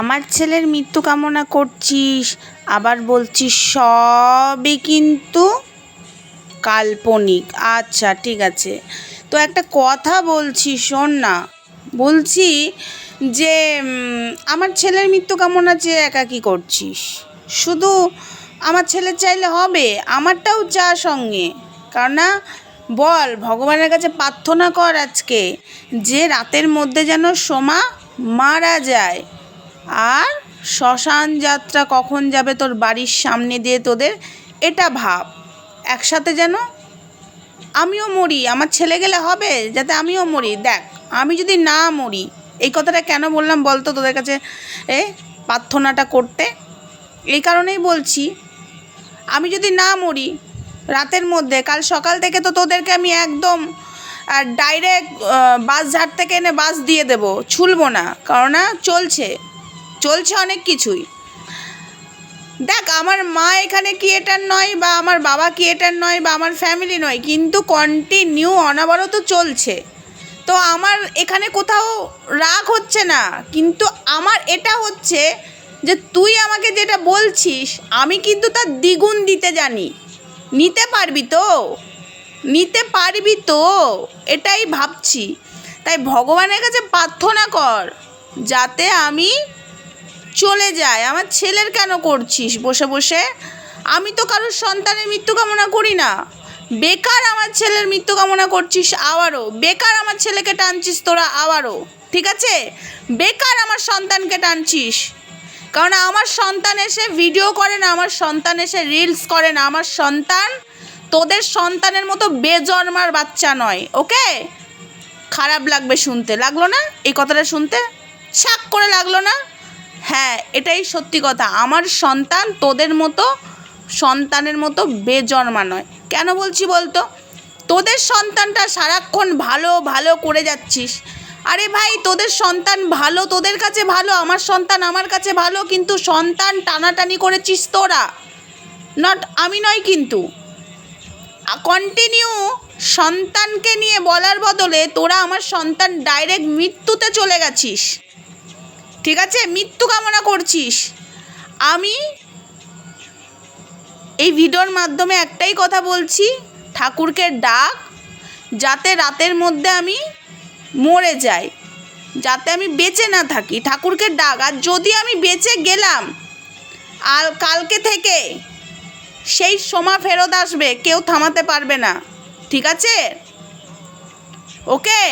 আমার ছেলের মৃত্যু কামনা করছিস, আবার বলছিস সবই কিন্তু কাল্পনিক। আচ্ছা ঠিক আছে। তো একটা কথা বলছি, শোন না। বলছি যে আমার ছেলের মৃত্যু কামনা চেয়ে একা কী করছিস। শুধু আমার ছেলে চাইলে হবে, আমারটাও চা সঙ্গে। কারণ বল, ভগবানের কাছে প্রার্থনা কর আজকে, যে রাতের মধ্যে যেন সোমা মারা যায়। আর শ্মশান যাত্রা কখন যাবে তোর বাড়ির সামনে দিয়ে তোদের, এটা ভাব। একসাথে যেন আমিও মরি, আমার ছেলে গেলে হবে যাতে আমিও মরি। দেখ, আমি যদি না মরি, এই কথাটা কেন বললাম বলতো তোদের কাছে? এ, প্রার্থনাটা করতে। এই কারণেই বলছি, আমি যদি না মরি, রাতের মধ্যে, কাল সকাল থেকে তো তোদেরকে আমি একদম ডাইরেক্ট বাস ঝাড় থেকে এনে বাস দিয়ে দেব, ছুলবো না কারণ চলছে। চলছে অনেক কিছুই। দেখ, আমার মা এখানে ক্রিয়েটার নয় বা আমার বাবা ক্রিয়েটার নয় বা আমার ফ্যামিলি নয়, কিন্তু কন্টিনিউ অনবরত চলছে। তো আমার এখানে কোথাও রাগ হচ্ছে না, কিন্তু আমার এটা হচ্ছে যে তুই আমাকে যেটা বলছিস, আমি কিন্তু তার দ্বিগুণ দিতে জানি। নিতে পারবি তো? নিতে পারবি তো? এটাই ভাবছি। তাই ভগবানের কাছে প্রার্থনা কর, যাতে আমি চলে যায়। আমার ছেলের কেন করছিস? বসে বসে। আমি তো কারোর সন্তানের মৃত্যু কামনা করি না। বেকার আমার ছেলের মৃত্যু কামনা করছিস আবারও। বেকার আমার ছেলেকে টানছিস তোরা আবারও। ঠিক আছে? বেকার আমার সন্তানকে টানছিস। কারণ আমার সন্তান এসে ভিডিও করে না, আমার সন্তান এসে রিলস করে না। আমার সন্তান তোদের সন্তানের মতো বেজন্মার বাচ্চা নয় ওকে খারাপ লাগবে শুনতে। লাগল না? এই কথাটা শুনতে? ছাক করে লাগল না? হ্যাঁ এটাই সত্যি কথা। আমার সন্তান তোদের মতো, সন্তানের মতো বেজন্মা নয়। কেন বলছি বলতো? তোদের সন্তানটা সারাক্ষণ ভালো ভালো করে যাচ্ছিস। আরে ভাই, তোদের সন্তান ভালো, তোদের কাছে ভালো, আমার সন্তান আমার কাছে ভালো, কিন্তু সন্তান টানাটানি করেছিস তোরা। নট আমি নয় কিন্তু। কন্টিনিউ সন্তানকে নিয়ে বলার বদলে তোরা আমার সন্তান ডাইরেক্ট মৃত্যুতে চলে গেছিস। ঠিক আছে? মৃত্যু কামনা করছিস। আমি এই ভিডিওর মাধ্যমে একটাই কথা বলছি, ঠাকুরকে ডাক, যাতে রাতের মধ্যে আমি মরে যাই, যাতে আমি বেঁচে না থাকি। ঠাকুরকে ডাক, আর যদি আমি বেঁচে গেলাম, আর কালকে থেকে সেই সময় ফেরত আসবে, কেউ থামাতে পারবে না। ঠিক আছে? ওকে?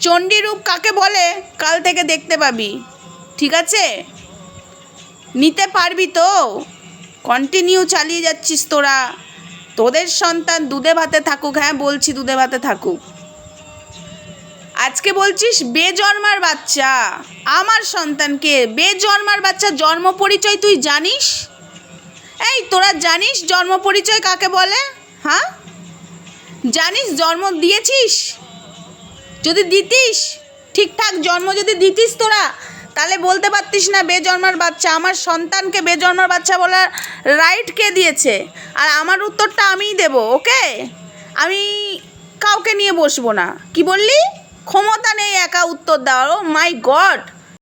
চণ্ডীরূপ কাকে বলে? কাল থেকে দেখতে পাবি। ঠিক আছে? নিতে পারবি তো। কন্টিনিউ চালিয়ে যাচ্ছিস তোরা। তোদের সন্তান দুধে ভাতে থাকুক হ্যাঁ বলছি দুধে ভাতে থাকুক। আজকে বলছিস বেজন্মার বাচ্চা। আমার সন্তানকে বেজন্মার বাচ্চা, জন্ম পরিচয় তুই জানিস? এই, তোরা জানিস জন্ম পরিচয় কাকে বলে? হ্যাঁ? জানিস জন্ম দিয়েছিস? যদি দিতিস, ঠিকঠাক জন্ম যদি দিতিস তোরা, তাহলে বলতে পারতিস না বেজন্মার বাচ্চা। আমার সন্তানকে বেজন্মার বাচ্চা বলার রাইট কে দিয়েছে? আর আমার উত্তরটা আমিই দেব ওকে আমি কাউকে নিয়ে বসবো না। কি বললি? ক্ষমতা নেই একা উত্তর দেওয়ার, ও মাই গড